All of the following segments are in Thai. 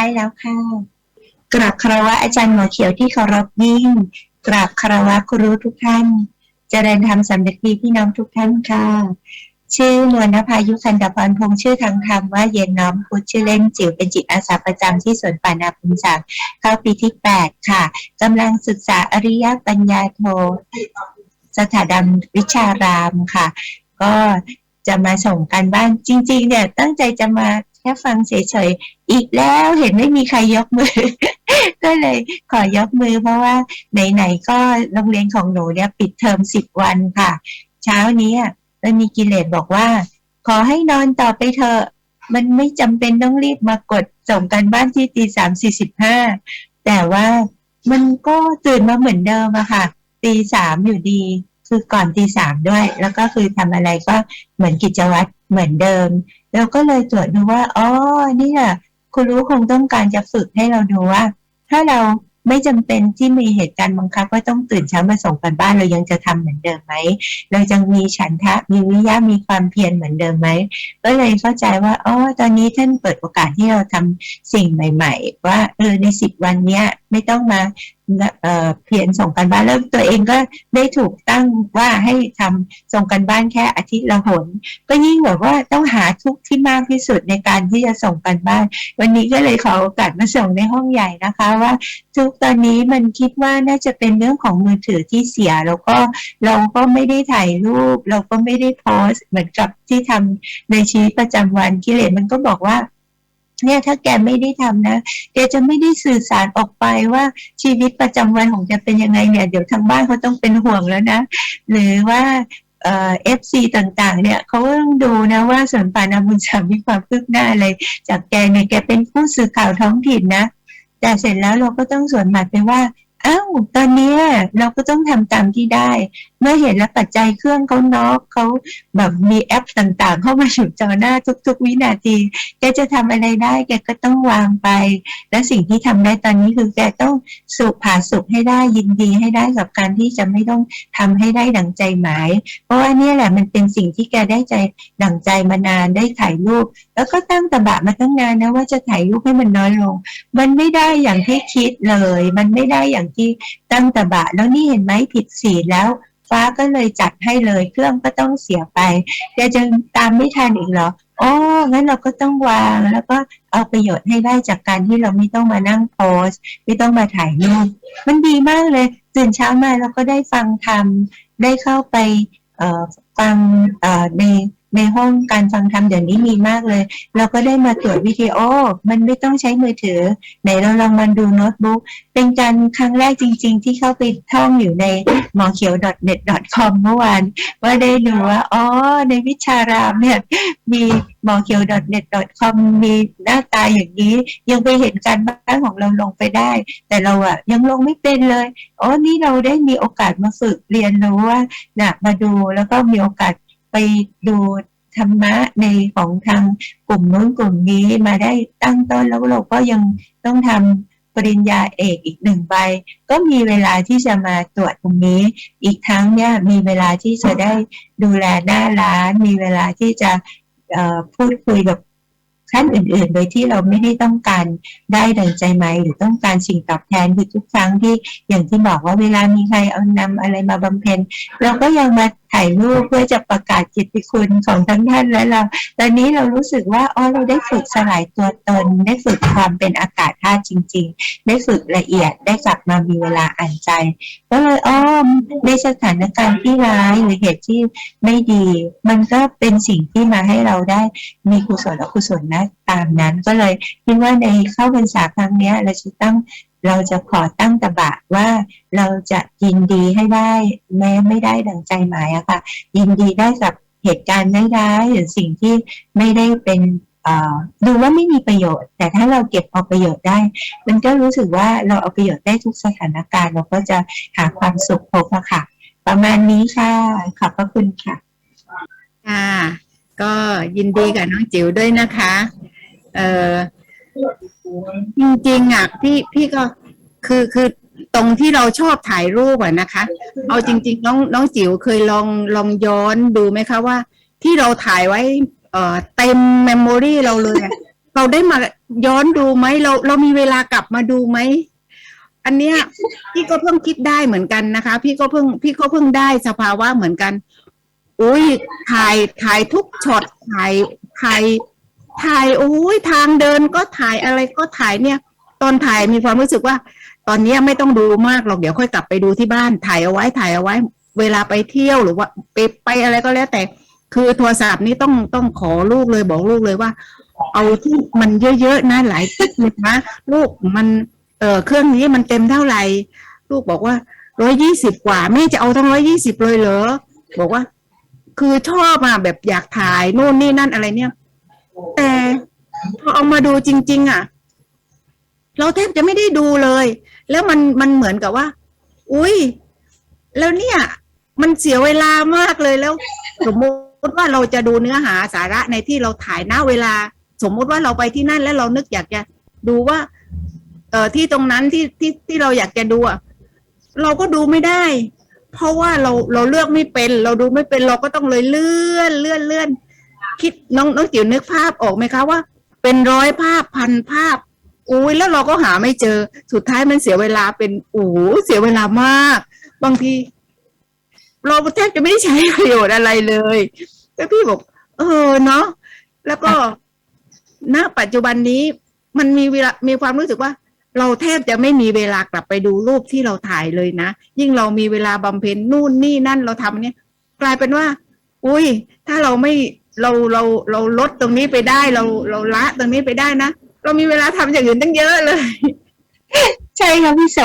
ได้แล้วค่ะ กราบคารวะอาจารย์หมอเขียวที่เคารพยิ่ง กราบคารวะครูทุกท่านเจริญธรรมสำเร็จดีพี่น้องทุกท่านค่ะ ชื่อนวลนภายุคันดพรพงษ์ชื่อทางธรรมว่าเย็นน้อมพุทธชื่อเล่นจิ๋วเป็นจิตอาสาประจำที่สวนป่านาพุนศักเข้าปีที่แปดค่ะกำลังศึกษาอริยปัญญาโทสถาบันวิชารามค่ะ ก็จะมาส่งกันบ้านจริง ๆ เนี่ยตั้งใจจะมา แค่ฟังเฉยๆ อีกแล้วเห็นไม่มีใครยกมือ ก็เลยขอยกมือเพราะว่าไหนๆก็โรงเรียนของหนูเนี่ยปิดเทอมสิบวันค่ะ เช้านี้มันมีกิเลสบอกว่า ขอให้นอนต่อไปเถอะ มันไม่จำเป็นต้องรีบมากดส่งกันบ้านที่ตีสามสี่สิบห้าแต่ว่ามันก็ตื่นมาเหมือนเดิมอะค่ะตีสามอยู่ดี คือก่อนตีสามด้วย แล้วก็คือทำอะไรก็เหมือนกิจวัตรเหมือนเดิมเราก็เลยตรวจดูว่าอ๋อนี่แหละคุณรู้คงต้องการจะฝึกให้เราดูว่า ถ้าเราไม่จำเป็นที่มีเหตุการณ์บังคับว่าต้องตื่นเช้ามาส่งกันบ้านเรายังจะทำเหมือนเดิมไหมเรายังมีฉันทะมีวิยะมีความเพียรเหมือนเดิมไหมก็เลยเข้าใจว่าอ๋อตอนนี้ท่านเปิดโอกาสที่เราทำสิ่งใหม่ ๆ ว่าเออในสิบวันเนี้ย ไม่ต้องมาเอ่อเพียรส่งกันบ้านแล้วตัวเองก็ได้ถูกตั้งว่าให้ทำส่งกันบ้านแค่อาทิตย์ละหน ก็ยิ่งแบบว่าต้องหาทุกที่มากที่สุดในการที่จะส่งกันบ้าน วันนี้ก็เลยขอโอกาสมาส่งในห้องใหญ่นะคะว่า ทุกตอนนี้มันคิดว่าน่าจะเป็นเรื่องของมือถือที่เสีย แล้วก็เราก็ไม่ได้ถ่ายรูป เราก็ไม่ได้โพสเหมือนกับที่ทำในชีวิตประจำวันกิเลสมันก็บอกว่า เนี่ยถ้าแกไม่ได้ทำนะแกจะไม่ได้สื่อสารออกไปว่าชีวิตประจำวันของแกเป็นยังไงเนี่ย เดี๋ยวทางบ้านเขาต้องเป็นห่วงแล้วนะ หรือว่าเอ่อฟซีต่างๆ เนี่ยเขาก็ต้องดูนะว่าสวนป่านาบุญสามมีความคืบหน้าอะไรจากแกเนี่ยแกเป็นผู้สื่อข่าวท้องถิ่นนะ แต่เสร็จแล้วเราก็ต้องสวนหมัดไปว่าอ้าวตอนนี้เราก็ต้องทำตามที่ได้ เมื่อเห็นแล้วปัจจัยเครื่องเขาน็อกเขาแบบมีแอปต่างๆ เข้ามาอยู่จอหน้าทุก ๆ วินาที แกจะทำอะไรได้แกก็ต้องวางไป และสิ่งที่ทำได้ตอนนี้คือแกต้องสุขผาสุขให้ได้ยินดีให้ได้กับการที่จะไม่ต้องทำให้ได้ดังใจหมาย เพราะว่านี่แหละมันเป็นสิ่งที่แกได้ใจดังใจมานานได้ถ่ายรูป แล้วก็ตั้งตะบะมาตั้งนานนะว่าจะถ่ายรูปให้มันน้อยลง มันไม่ได้อย่างที่คิดเลย มันไม่ได้อย่างที่ตั้งตะบะแล้วนี่เห็นไหมผิดสีลแล้ว ฟ้าก็เลยจัดให้เลยเครื่องก็ต้องเสียไปแกจะตามไม่ทันอีกเหรออ๋องั้นเราก็ต้องวางแล้วก็เอาประโยชน์ให้ได้จากการที่เราไม่ต้องมานั่งโพสไม่ต้องมาถ่ายรูปมันดีมากเลยตื่นเช้ามาเราก็ได้ฟังธรรมได้เข้าไปฟังเอ่อใน ในห้องการฟังธรรมเดี๋ยวนี้มีมากเลย เราก็ได้มาตรวจวิดีโอ มันไม่ต้องใช้มือถือไหนเราลองมาดูโน้ตบุ๊กเป็นการครั้งแรกจริง ๆ ที่เข้าไปท่องอยู่ในหมอเขียว .net .com เมื่อวานว่าได้ดูว่าอ๋อในวิชารามเนี่ยมีหมอเขียว .net .com มีหน้าตาอย่างนี้ ยังไปเห็นการบ้านของเราลงไปได้ แต่เราอะยังลงไม่เป็นเลยอ๋อนี่เราได้มีโอกาสมาฝึกเรียนรู้ว่านะมาดูแล้วก็มีโอกาส ไปดูธรรมะในของทางกลุ่มนู้นกลุ่มนี้มาได้ตั้งต้นแล้วเราก็ยังต้องทำปริญญาเอกอีกหนึ่งใบ ก็มีเวลาที่จะมาตรวจตรงนี้ อีกทั้งเนี่ยมีเวลาที่จะได้ดูแลหน้าร้าน มีเวลาที่จะพูดคุยกับท่านอื่นๆ โดยที่เราไม่ได้ต้องการได้ดังใจไหมหรือต้องการสิ่งตอบแทนคือทุกครั้งที่อย่างที่บอกว่าเวลามีใครเอานำอะไรมาบำเพ็ญ เราก็ยังมา ถ่ายรูปเพื่อจะประกาศกิตติคุณของทั้งท่านและเรา ตอนนี้เรารู้สึกว่าอ๋อเราได้ฝึกสลายตัวตน ได้ฝึกความเป็นอากาศธาตุจริง ๆ ได้ฝึกละเอียดได้กลับมามีเวลาอ่านใจ ก็เลยอ้อมในสถานการณ์ที่ร้ายหรือเหตุที่ไม่ดี มันก็เป็นสิ่งที่มาให้เราได้มีกุศลและกุศลนะตามนั้น ก็เลยคิดว่าในเข้าพรรษาครั้งนี้เราจะตั้ง เราจะขอตั้งตบะว่าเราจะยินดีให้ได้แม้ไม่ได้ดังใจหมายอะค่ะ ยินดีได้กับเหตุการณ์ได้ายๆหรือสิ่งที่ไม่ได้เป็นดูว่าไม่มีประโยชน์ แต่ถ้าเราเก็บเอาประโยชน์ได้ มันก็รู้สึกว่าเราเอาประโยชน์ได้ทุกสถานการณ์เราก็จะหาความสุขพบอะค่ะ ประมาณนี้ค่ะขอบพระคุณค่ะค่ะก็ยินดีกับน้องจิ๋วด้วยนะคะ เอ่อ จริงๆอะพี่พี่ก็คือคือตรงที่เราชอบถ่ายรูปอะนะคะ เอาจริง ๆ น้องน้องจิ๋วเคยลองลองย้อนดูไหมคะว่า ที่เราถ่ายไว้ เอ่อเต็มเมมโมรีเราเลยอะเราได้มาย้อนดูไหมเราเรามีเวลากลับมาดูไหมอันเนี้ยพี่ก็เพิ่งคิดได้เหมือนกันนะคะ พี่ก็เพิ่งพี่ก็เพิ่งได้สภาวะเหมือนกัน อุ้ยถ่ายถ่ายทุกช็อตถ่ายถ่าย ถ่ายโอ้ยทางเดินก็ถ่ายอะไรก็ถ่ายเนี่ย ตอนถ่ายมีความรู้สึกว่า ตอนนี้ไม่ต้องดูมากหรอกเดี๋ยวค่อยกลับไปดูที่บ้านถ่ายเอาไว้ถ่ายเอาไว้ เวลาไปเที่ยวหรือว่าไปไปอะไรก็แล้วแต่ คือโทรศัพท์นี่ต้องต้องขอลูกเลยบอกลูกเลยว่า เอาที่มันเยอะๆนะหลายติ๊กเลยนะลูกมันเออเครื่องนี้มันเต็มเท่าไหร่ลูกบอกว่าร้อยยี่สิบกว่าแม่จะเอาทั้งร้อยยี่สิบเลยเหรอบอกว่า คือชอบอะแบบอยากถ่ายนู่นนี่นั่นอะไรเนี่ย แต่พอเอามาดูจริง ๆ อะ เราแทบจะไม่ได้ดูเลย แล้วมันมันเหมือนกับว่า อุ้ยแล้วเนี่ย มันเสียเวลามากเลยแล้ว สมมติว่าเราจะดูเนื้อหาสาระในที่เราถ่ายหน้าเวลา สมมุติว่าเราไปที่นั่นแล้วเรานึกอยากจะดูว่า เอ่อที่ตรงนั้นที่ที่ที่เราอยากจะดูอะเราก็ดูไม่ได้ เพราะว่าเราเราเลือกไม่เป็น เราดูไม่เป็นเราก็ต้องเลยเลื่อนเลื่อนเลื่อน คิดน้องน้องจิ๋วนึกภาพออกไหมคะว่า เป็นร้อยภาพพันภาพอุ้ยแล้วเราก็หาไม่เจอ สุดท้ายมันเสียเวลาเป็นโอ้โหเสียเวลามาก บางที เราแทบจะไม่ได้ใช้ประโยชน์อะไรเลยแล้วพี่บอก เออเนาะแล้วก็ณปัจจุบันนี้มันมีเวลามีความรู้สึกว่า เราแทบจะไม่มีเวลากลับไปดูรูปที่เราถ่ายเลยนะ ยิ่งเรามีเวลาบำเพ็ญนู่นนี่นั่นเราทำเนี่ย กลายเป็นว่า อุ้ย ถ้าเราไม่ เราเราเราลดตรงนี้ไปได้เราเราละตรงนี้ไปได้นะเรามีเวลาทำอย่างอื่นตั้งเยอะเลย ใช่ครับพี่โส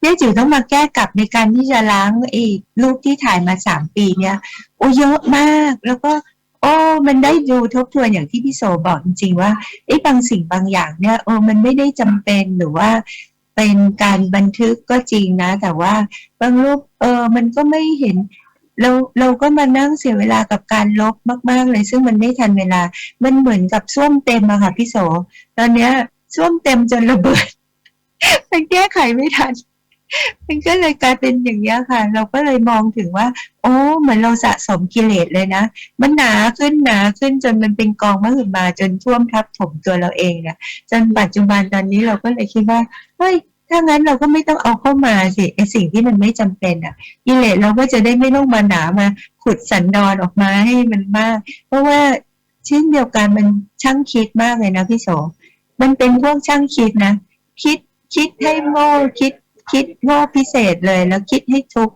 เนี่ยจิ๋วต้องมาแก้กลับในการที่จะล้างไอ้รูปที่ถ่ายมาสามปีเนี่ยโอ้เยอะมากแล้วก็โอ้มันได้ดูทบทวนอย่างที่พี่โสบอกจริงๆว่าไอ้บางสิ่งบางอย่างเนี่ยโอ้มันไม่ได้จำเป็นหรือว่าเป็นการบันทึกก็จริงนะ แต่ว่าบางรูปเออมันก็ไม่เห็น เราเราก็มานั่งเสียเวลากับการลบมาก ๆ เลย ซึ่งมันไม่ทันเวลา มันเหมือนกับส้วมเต็มอะค่ะพี่โส ตอนเนี้ยส้วมเต็มจนระเบิด มันแก้ไขไม่ทัน มันก็เลยกลายเป็นอย่างนี้ยค่ะ เราก็เลยมองถึงว่า โอ้เหมือนเราสะสมกิเลสเลยนะ มันหนาขึ้นหนาขึ้นจนมันเป็นกองมหึมาจนท่วมทับถมตัวเราเองเนี่ยจนปัจจุบันตอนนี้เราก็เลยคิดว่าเฮ้ย ถ้างั้นเราก็ไม่ต้องเอาเข้ามาสิไอสิ่งที่มันไม่จำเป็นอะกิเลสเราก็จะได้ไม่ต้องมาหนามาขุดสันดอนออกมาให้มันมาก เพราะว่าเช่นเดียวกันมันช่างคิดมากเลยนะพี่โสมันเป็นพวกช่างคิดนะ คิดคิดให้โง่คิดคิดโง่พิเศษเลย แล้วคิดให้ทุก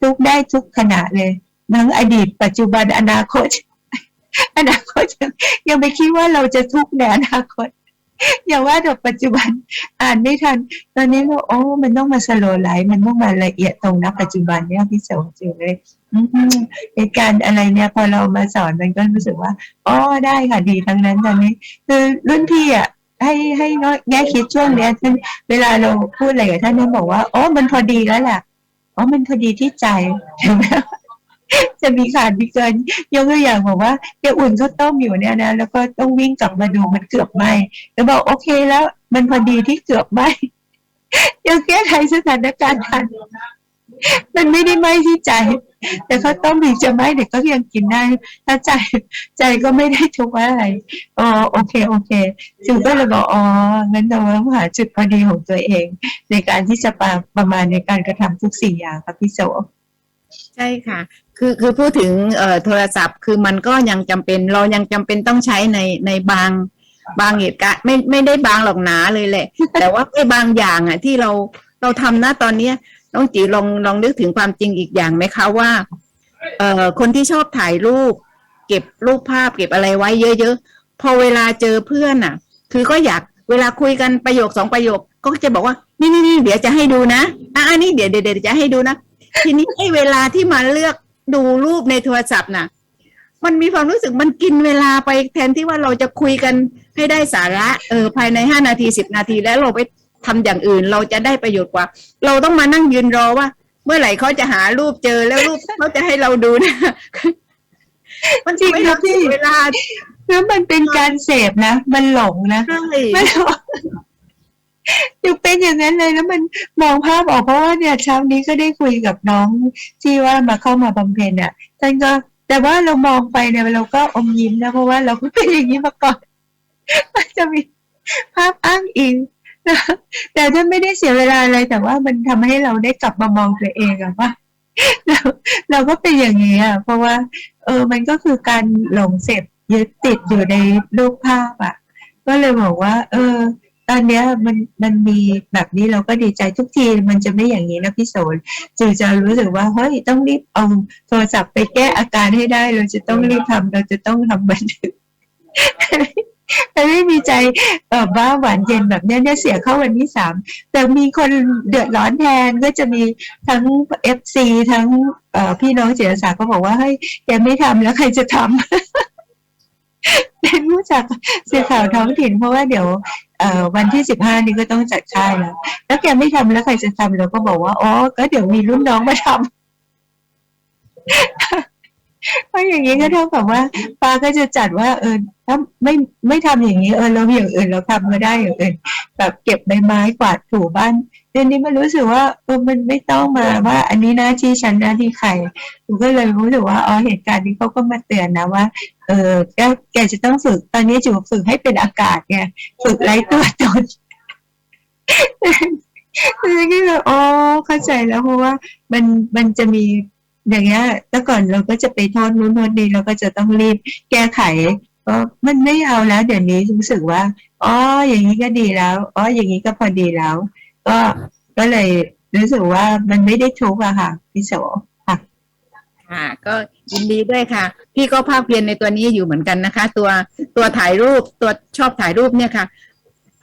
ทุกได้ทุกขณะเลยทั้งอดีตปัจจุบันอนาคตอนาคตยังยังไปคิดว่าเราจะทุกข์ในอนาคต อย่าว่าแต่ปัจจุบันอ่านไม่ทัน ตอนนี้เราโอ้ มันต้องมาสโลไลฟ์มันต้องมาละเอียดตรงนะปัจจุบันเนี่ยพี่โสจริงเลยเหตุการณ์อะไรเนี่ยพอเรามาสอนมันก็รู้สึกว่าอ๋อได้ค่ะดีทั้งนั้นตอนนี้ คือรุ่นพี่อะให้ให้น้อยแง่คิดช่วงเนี้ยท่านเวลาเราพูดอะไรกับท่านท่านบอกว่าอ๋อมันพอดีแล้วแหละอ๋อมันพอดีที่ใจเห็นไหม จะมีขาดมีเกินยกตัวอย่างบอกว่าแกอุ่นข้าวต้มอยู่เนี่ยนะแล้วก็ต้องวิ่งกลับมาดูมันเกือบไหมแล้วบอกโอเคแล้ว มันพอดีที่เกือบไหม้ยังแก้ไขสถานการณ์ทันมันไม่ได้ไหมที่ใจ แต่ข้าต้มถึงจะไหมเด็กก็ยังกินได้ ถ้าใจใจก็ไม่ได้ทุกข์อะไรอ๋อโอเคโอเคจิ๋วก็เลยบอกอ๋องั้นเราต้องหาจุดพอดีของตัวเอง ในการที่จะประประมาณในการกระทำทุกสิ่อย่างครับพี่โสใช่ค่ะ คือคือพูดถึงเอ่อโทรศัพท์คือมันก็ยังจำเป็นเรายังจำเป็นต้องใช้ในในบางบางเหตุการณ์ไม่ไม่ได้บางหรอกหนาเลยแหละ แต่ว่าไอ้บางอย่างอะที่เราเราทำนะตอนเนี้ยน้องจีลองลองนึกถึงความจริงอีกอย่างไหมคะว่าเอ่อคนที่ชอบถ่ายรูป เก็บรูปภาพเก็บอะไรไว้เยอะๆพอเวลาเจอเพื่อนอะ คือก็อยากเวลาคุยกันประโยคสองประโยคก็จะบอกว่านี่นี่นี่เดี๋ยวจะให้ดูนะอะอันนี้เดี๋ยวเดี๋ยวเดี๋ยวจะให้ดูนะทีนี้ไอ้เวลาที่มาเลือก ดูรูปในโทรศัพท์น่ะ มันมีความรู้สึกมันกินเวลาไปแทนที่ว่าเราจะคุยกันให้ได้สาระ เออภายในห้านาทีสิบนาทีแล้วเราไปทำอย่างอื่นเราจะได้ประโยชน์กว่า เราต้องมานั่งยืนรอว่า เมื่อไหร่เขาจะหารูปเจอแล้วรูปเขาจะให้เราดูนะมันจริงไม่ครัเราบพี่เสียเวลาแล้วมันเป็นการเสพนะ มันหลงนะใช่ไม่หรอก อยู่เป็นอย่างนั้นเลยแล้วมันมองภาพออกเพราะว่าเนี่ยเช้านี้ก็ได้คุยกับน้องที่ว่ามาเข้ามาบำเพ็ญอะท่านก็แต่ว่าเรามองไปเนี่ยเราก็อมยิ้มนะเพราะว่าเราก็เป็นอย่างนี้มาก่อนมันจะมีภาพอ้างอิงนะแต่ถ้าไม่ได้เสียเวลาอะไรแต่ว่ามันทำให้เราได้กลับมามองตัวเองอะว่าเราเราก็เป็นอย่างนี้อะเพราะว่า เออมันก็คือการหลงเสพยึดติดอยู่ในรูปภาพอะก็เลยบอกว่า เออ ตอนเนี้ยมันมันมีแบบนี้เราก็ดีใจทุกทีมันจะไม่อย่างนี้นะพี่โสนจือจะรู้สึกว่าเฮ้ยต้องรีบเอาโทรศัพท์ไปแก้อาการให้ได้ เราจะต้องรีบทำเราจะต้องทำบันทึกแต่ไม่มีใจแบบว่าหวานเย็นแบบเนี้ยเนี่ยเสียเข้าวันที่สามแต่มีคนเดือดร้อนแทนก็จะมีทั้งเอฟซีทั้งเอพี่น้องเจรสาก็บอกว่าเฮ้ยแกไม่ทำแล้วใครจะทำเป็นผู้จากสื่อข่าวท้องถิ่นเพราะว่าเดี๋ยว วันที่สิบห้านี่ก็ต้องจัดค่ายแล้ว แล้วแกไม่ทำแล้วใครจะทำเราก็บอกว่าอ๋อก็เดี๋ยวมีรุ่นน้องมาทำเพราะอย่างนี้ก็เท่ากับว่าปาก็จะจัดว่าเออถ้าไม่ไม่ทำอย่างนี้เออเราอย่างอื่นเราทำก็ได้อย่างอื่นแบบเก็บใบไม้กวาดถูบ้าน เดี๋ยวนี้มันรู้สึกว่าเออมันไม่ต้องมาว่า อันนี้หน้าที่ฉันหน้าที่ใครหนูก็เลยรู้สึกว่าอ๋อเหตุการณ์นี้เขาก็มาเตือนนะว่าเออแกแกจะต้องฝึกตอนนี้จูฝึกให้เป็นอากาศไงฝึกไร้ตัวตนคือก็เลยอ๋อเข้าใจแล้วเพราะว่ามันมันจะมีอย่างเงี้ยแต่ก่อนเราก็จะไปโทษนู้นโทษนี้เราก็จะต้องรีบแก้ไขก็มันไม่เอาแล้ว เดี๋ยวนี้รู้สึกว่าอ๋ออย่างนี้ก็ดีแล้วอ๋ออย่างนี้ก็พอดีแล้ว ก็ก็เลยรู้สึกว่ามันไม่ได้ทุกข์อะค่ะ พี่โสค่ะก็ยินดีด้วยค่ะ พี่ก็ภาคเพียนในตัวนี้อยู่เหมือนกันนะคะ ตัวตัวถ่ายรูปตัวชอบถ่ายรูปเนี่ยค่ะ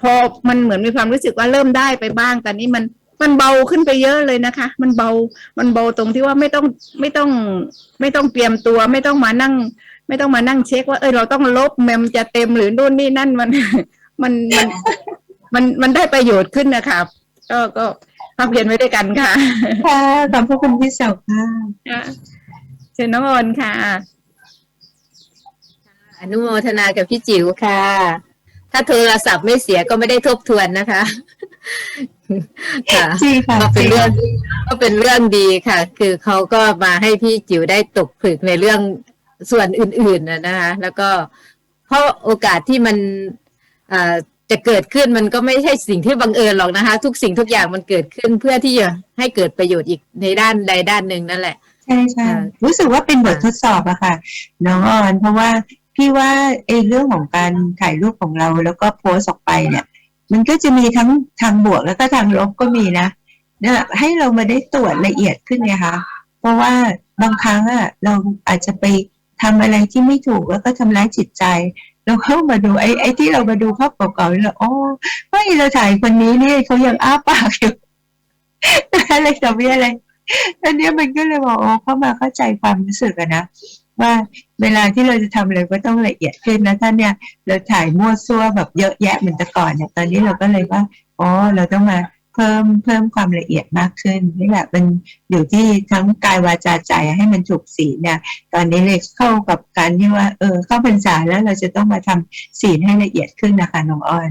พอมันเหมือนมีความรู้สึกว่าเริ่มได้ไปบ้าง แต่นี้มันมันเบาขึ้นไปเยอะเลยนะคะ มันเบา มันเบาตรงที่ว่าไม่ต้องไม่ต้องไม่ต้องเตรียมตัว ไม่ต้องมานั่ง ไม่ต้องมานั่งเช็คว่าเออเราต้องลบเมมจะเต็มหรือนู่นนี่นั่นมัน มันมันมันมันได้ประโยชน์ขึ้นนะคะ ก็ก็ภาคเพียนไว้ด้วยกันค่ะ ค่ะขอบพระคุณพี่โสค่ะค่ะเชิญน้องโอนค่ะ อนุโมทนากับพี่จิ๋วค่ะ ถ้าโทรศัพท์ไม่เสียก็ไม่ได้ทบทวนนะคะ ค่ะจริงค่ะก็เป็นเรื่องก็เป็นเรื่องดีค่ะ คือเขาก็มาให้พี่จิ๋วได้ตกผลึกในเรื่องส่วนอื่นๆนะนะคะ แล้วก็เพราะโอกาสที่มันอ่า จะเกิดขึ้นมันก็ไม่ใช่สิ่งที่บังเอิญหรอกนะคะ ทุกสิ่งทุกอย่างมันเกิดขึ้นเพื่อที่จะให้เกิดประโยชน์อีกในด้านใดด้านหนึ่งนั่นแหละ ใช่ใช่อ่ารู้สึกว่าเป็นบททดสอบอะค่ะน้องออนเพราะว่าพี่ว่าไอ้เรื่องของการถ่ายรูปของเราแล้วก็โพสต์ออกไปเนี่ย มันก็จะมีทั้งทางบวกแล้วก็ทางลบก็มีนะเนี่ยให้เรามาได้ตรวจละเอียดขึ้นไงคะเพราะว่าบางครั้งอะเราอาจจะไปทำอะไรที่ไม่ถูกแล้วก็ทำร้ายจิตใจ เราเข้ามาดูไอ้ไอ้ที่เรามาดูภาพเก่าๆแล้วอ๋อเฮ้ยเราถ่ายคนนี้นี่เขายังอ้าปากอยู่อะไรต่อมีอะไรอันนี้มันก็เลยบอกอ๋อเข้ามาเข้าใจความรู้สึกอะนะว่าเวลาที่เราจะทำอะไรก็ต้องละเอียดขึ้นนะท่านเนี่ย เราถ่ายมั่วซั่วแบบเยอะแยะเหมือนแต่ก่อนเนี่ยตอนนี้เราก็เลยว่าอ๋อเราต้องมา เพิ่มเพิ่มความละเอียดมากขึ้นนี่แหละมันอยู่ที่ทั้งกายวาจาใจให้มันถูกสีเนี่ย ตอนนี้เลยเข้ากับการที่ว่า เออเข้าพรรษาแล้วเราจะต้องมาทำสีให้ละเอียดขึ้นนะคะน้องออน